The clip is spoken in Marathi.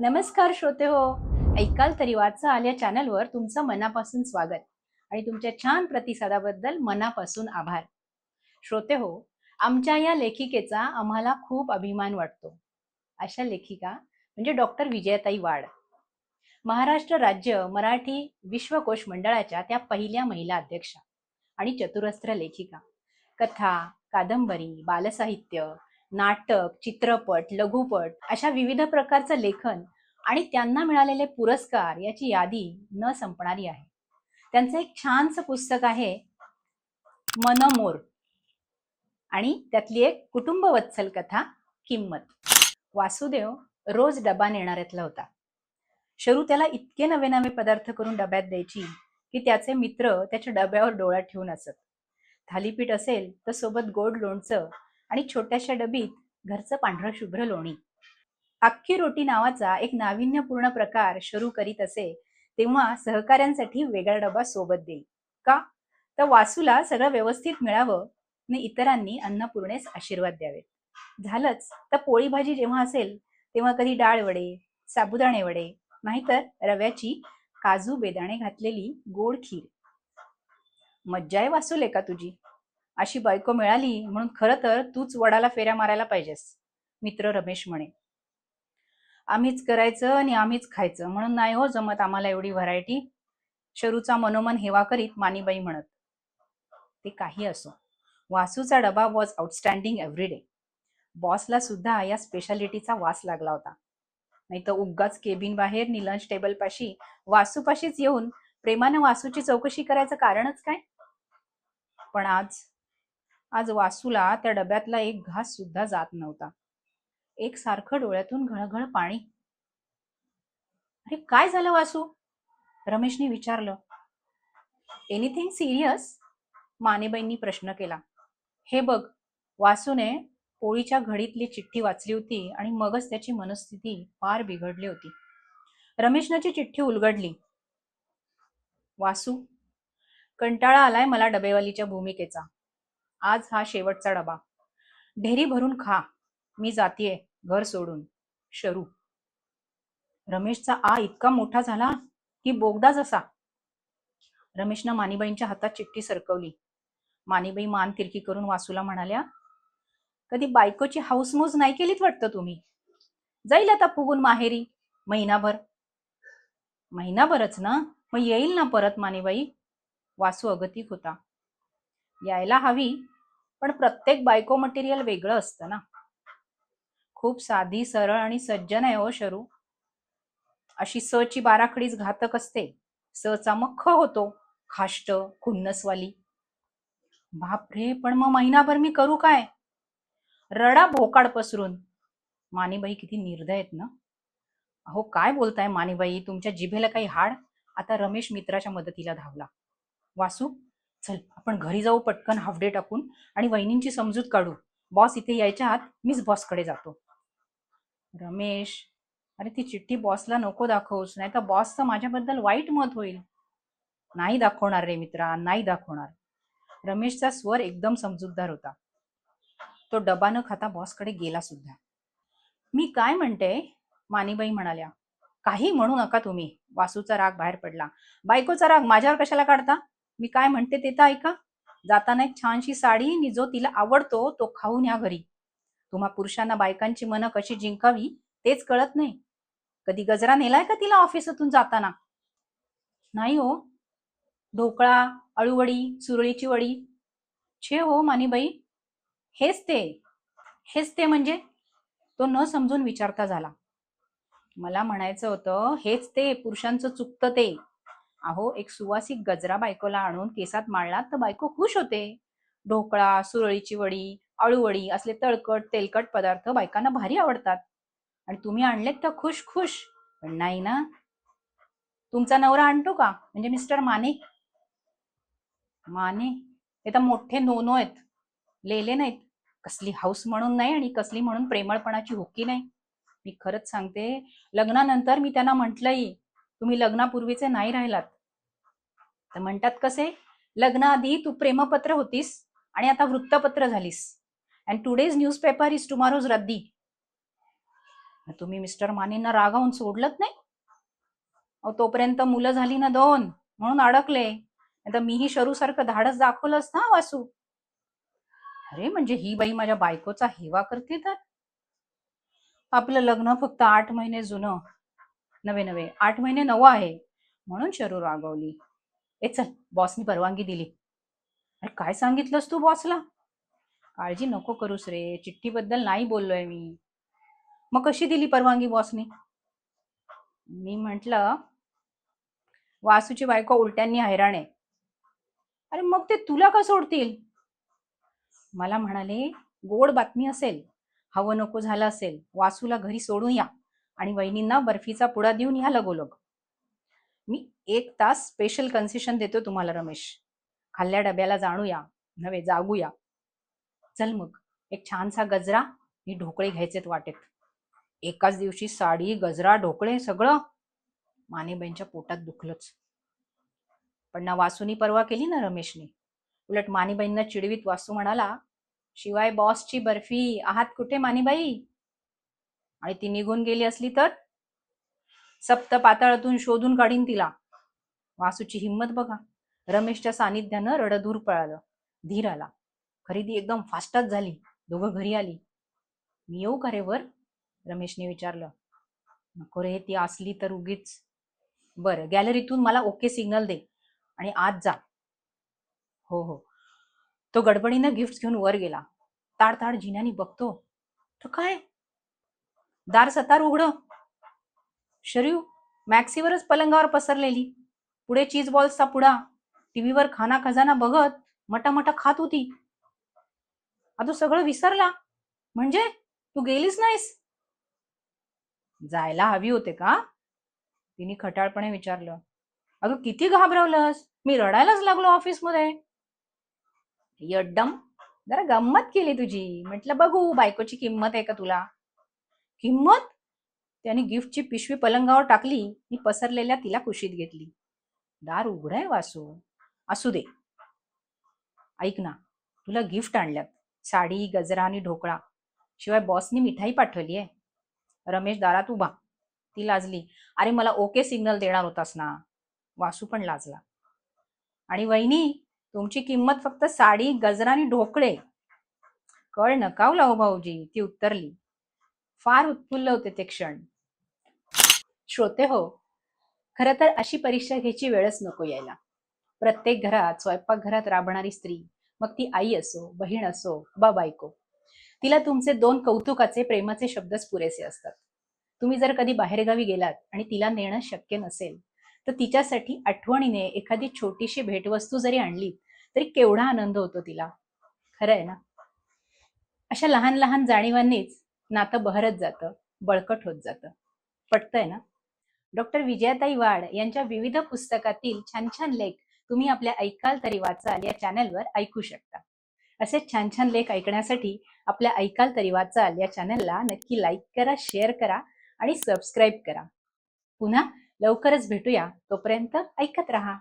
नमस्कार श्रोते हो. ऐकाल तरी वाचाल या चॅनलवर तुमचं मनापासून स्वागत आणि तुमच्या छान प्रतिसादाबद्दल मनापासून आभार. श्रोते हो आमच्या या लेखिकेचा आम्हाला खूप अभिमान वाटतो. अशा लेखिका म्हणजे डॉक्टर विजयताई वाड. महाराष्ट्र राज्य मराठी विश्वकोश मंडळाच्या त्या पहिल्या महिला अध्यक्षा आणि चतुरस्त्र लेखिका. कथा कादंबरी बालसाहित्य नाटक चित्रपट लघुपट अशा विविध प्रकारचं लेखन आणि त्यांना मिळालेले पुरस्कार याची यादी न संपणारी आहे. त्यांचं एक छानसं पुस्तक आहे मनमोर आणि त्यातली एक कुटुंबवत्सल कथा किंमत. वासुदेव रोज डबा नेणाऱ्यातला होता. शरू त्याला इतके नवे नवे पदार्थ करून डब्यात द्यायची की त्याचे मित्र त्याच्या डब्यावर डोळा ठेवून असत थालीपीठ असेल तर सोबत गोड लोणचं आणि छोट्याशा डबीत घरचं पांढरं शुभ्र लोणी. अख्खी रोटी नावाचा एक नाविन्यपूर्ण प्रकार सुरू करीत असे तेव्हा सहकाऱ्यांसाठी वेगळा डबा सोबत देईल. का? तर वासूला सगळं व्यवस्थित मिळावं आणि इतरांनी अन्नपूर्णेस आशीर्वाद द्यावेत. झालंच तर पोळी भाजी जेव्हा असेल तेव्हा कधी डाळ वडे साबुदाणे वडे नाहीतर रव्याची काजू बेदाणे घातलेली गोड खीर. मज्जा आहे वासूल का तुझी? अशी बायको मिळाली म्हणून खरं तर तूच वडाला फेऱ्या मारायला पाहिजेस. मित्र रमेश म्हणे. आम्हीच करायचं आणि आम्हीच खायचं म्हणून नाही हो जमत आम्हाला एवढी व्हरायटी शरूचा मनोमन हेवा करीत मानीबाई म्हणत. ते काही असो. वासूचा डबा वॉज आउटस्टँडिंग एव्हरी डे बॉसला सुद्धा या स्पेशालिटीचा वास लागला होता. नाही तर उगाच केबिन बाहेर नि लंच टेबल पाशी वासूपाशीच येऊन प्रेमानं वासूची चौकशी करायचं कारणच काय? पण आज आज वासूला त्या डब्यातला एक घास सुद्धा जात नव्हता. एक सारखं डोळ्यातून घळघळ पाणी. अरे काय झालं वासू? रमेशने विचारलं. एनिथिंग सिरियस मानेबाईंनी प्रश्न केला. हे बघ वासूने पोळीच्या घडीतली चिठ्ठी वाचली होती आणि मगच त्याची मनस्थिती फार बिघडली होती. रमेशनाची चिठ्ठी उलगडली. वासू कंटाळा आलाय मला डबेवालीच्या भूमिकेचा. आज हा शेवटचा डबा. ढेरी भरून खा. मी जातीये घर सोडून. शरू. रमेशचा आ इतका मोठा झाला की बोगदा जसा रमेशनं मानीबाईंच्या हातात चिठ्ठी सरकवली. मानीबाई मान तिरकी करून वासूला म्हणाल्या कधी बायकोची हाऊसमोज नाही केलीत वाटतं तुम्ही? जाईल आता फुगून माहेरी. महिनाभर. महिनाभरच ना? मग येईल ना परत मानीबाई? वासू अगतिक होता. यायला हवी पण प्रत्येक बायको मटेरियल वेगळं असतं ना. खूप साधी सरळ आणि सज्जन आहे हो शरू. अशी स ची बाराखडीच घातक असते. स चा मग ख होतो खाष्ट खुन्नसवाली. बापरे पण मग महिनाभर मी करू काय? रडा भोकाड पसरून. मानीबाई किती निर्दय आहेत ना. अहो काय बोलताय मानीबाई? तुमच्या जिभेला काही हाड? आता रमेश मित्राच्या मदतीला धावला. वासू चल आपण घरी जाऊ पटकन हाफ डे टाकून आणि वहिनींची समजूत काढू. बॉस इथे यायच्या आत मीच बॉसकडे जातो. रमेश अरे ती चिठ्ठी बॉसला नको दाखवूस नाही तर बॉसचं माझ्याबद्दल वाईट मत होईल. नाही दाखवणार रे मित्रा नाही दाखवणार. रमेशचा स्वर एकदम समजूतदार होता. तो डबा न खाता बॉसकडे गेला सुद्धा. मी काय म्हणते? मानीबाई म्हणाल्या. काही म्हणू नका तुम्ही. वासूचा राग बाहेर पडला. बायकोचा राग माझ्यावर कशाला काढता? मी काय म्हणते ते तर ऐका. जाताना एक छानशी साडी आणि जो तिला आवडतो तो खाऊन या घरी. तुम्हा पुरुषांना बायकांची मनं कशी जिंकावी तेच कळत नाही. कधी गजरा नेलाय का तिला ऑफिसातून जाताना? नाही हो. ढोकळा अळूवडी सुरळीची वडी. छे हो मानीबाई. हेच ते. हेच ते म्हणजे? तो न समजून विचारता झाला. मला म्हणायचं होतं हेच ते पुरुषांचं चुकतं ते. अहो एक सुवासिक गजरा बायकोला आणून केसात माळलात तर बायको खुश होते. ढोकळा सुरळीची वडी अळूवडी असले तळकट तेलकट पदार्थ बायकांना भारी आवडतात. आणि तुम्ही आणलेत तर खुश खुश. पण नाही ना? तुमचा नवरा आणतो का? म्हणजे मिस्टर माने? माने? हे तर मोठे नोनो आहेत. लेले नाहीत. कसली हाऊस म्हणून नाही आणि कसली म्हणून प्रेमळपणाची हुकी नाही. मी खरंच सांगते लग्नानंतर मी त्यांना म्हटलंय तुम्ही लग्नापूर्वीचे नाही राहिलात. तर म्हणतात कसे? लग्नाआधी तू प्रेमपत्र होतीस आणि आता वृत्तपत्र झालीस. And today's newspaper is tomorrow's रद्दी. तुम्ही मिस्टर मानेंना रागावून सोडलत नाही? अहो तोपर्यंत मुलं झाली ना दोन म्हणून अडकले. आता मीही शरूसारखं धाडस दाखवलंच ना वासू. अरे म्हणजे ही बाई माझ्या बायकोचा हेवा करते तर? आपलं लग्न फक्त आठ महिने जुनं. नवे नवे. आठ महिने नवं आहे. म्हणून शरू रागवली. ए चल बॉसनी परवानगी दिली. अरे काय सांगितलंस तू बॉसला काळजी नको करूस रे. चिठ्ठीबद्दल नाही बोललोय मी. मग कशी दिली परवानगी बॉसनी मी म्हटलं वासूची बायको उलट्यांनी हैराण आहे. अरे मग ते तुला का सोडतील? मला म्हणाले गोड बातमी असेल. हवं नको झालं असेल. वासूला घरी सोडून या. आणि वहिनींना बर्फीचा पुडा देऊन या लगोलग. मी एक तास स्पेशल कन्सेशन देतो तुम्हाला रमेश. खाल्ल्या डब्याला जाणूया नव्हे जागूया. चल मग एक छानसा गजरा मी ढोकळे घ्यायचेत वाटेत. एकाच दिवशी साडी गजरा ढोकळे सगळं मानेबाईंच्या पोटात दुखलंच. पण ना वासूनी परवा केली ना रमेशने. उलट मानेबाईंना चिडवीत वासू म्हणाला शिवाय बॉसची बर्फी आहात कुठे मानेबाई? आणि ती निघून गेली असली तर सप्त पाताळातून शोधून काढीन तिला. वासूची हिंमत बघा. रमेशच्या सानिध्यानं रडधूर पळालं. धीर आला. खरेदी एकदम फास्टच झाली. दोघं घरी आली. मी येऊ का रे वर? रमेशने विचारलं. नको रे ती असली तर उगीच. बरं गॅलरीतून मला ओके सिग्नल दे आणि आत जा. हो हो. तो गडबडीनं गिफ्ट घेऊन वर गेला. ताड ताड जिन्यानी बघतो. तो काय? दार सतार उघड. शरीव मॅक्सीवरच पलंगावर पसरलेली. पुढे चीज बॉल्सचा पुडा. टीव्हीवर खाना खजाना बघत मटामटा खात होती. आता सगळं विसरला. म्हणजे तू गेलीस नाहीस? जायला हवी होते का? तिने खटाळपणे विचारलं. अगं किती घाबरवलंस? मी रडायलाच लागलो ऑफिसमध्ये. यड्डम जरा गंमत केली तुझी. म्हटलं बघू बायकोची किंमत आहे का तुला? किंमत? त्याने गिफ्टची पिशवी पलंगावर टाकली आणि पसरलेल्या तिला कुशीत घेतली. दार उघडाय वासू. असू दे. ऐक ना तुला गिफ्ट आणल्यात. साडी गजरा आणि ढोकळा. शिवाय बॉसनी मिठाई पाठवली आहे. रमेश दारात उभा. ती लाजली. अरे मला ओके सिग्नल देणार होतास ना. वासू पण लाजला. आणि वहिनी तुमची किंमत फक्त साडी गजरा आणि ढोकळे. कळ नकावला हो भाऊजी. ती उत्तरली. फार उत्फुल्ल होते ते क्षण. श्रोते हो खरं तर अशी परीक्षा घ्यायची वेळच नको यायला. प्रत्येक घरात स्वयंपाकघरात राबणारी स्त्री मग ती आई असो बहीण असो बा बायको तिला तुमचे दोन कौतुकाचे प्रेमाचे शब्दच पुरेसे असतात. तुम्ही जर कधी बाहेरगावी गेलात आणि तिला नेणं शक्य नसेल तर तिच्यासाठी आठवणीने एखादी छोटीशी भेटवस्तू जरी आणली तरी केवढा आनंद होतो तिला. खरं आहे ना? अशा लहान लहान जाणीवांनीच नातं बहरत जातं बळकट होत जातं. पटतंय ना? डॉक्टर विजयाताई वाड यांच्या विविध पुस्तकातील छान छान लेख तुम्ही आपल्या ऐकाल तरी वाचाल या चॅनलवर ऐकू शकता. असे छान छान लेख ऐकण्यासाठी आपल्या ऐकाल तरी वाचाल या चॅनलला नक्की लाईक करा शेअर करा आणि सबस्क्राईब करा. पुन्हा लवकरच भेटूया. तोपर्यंत ऐकत रहा.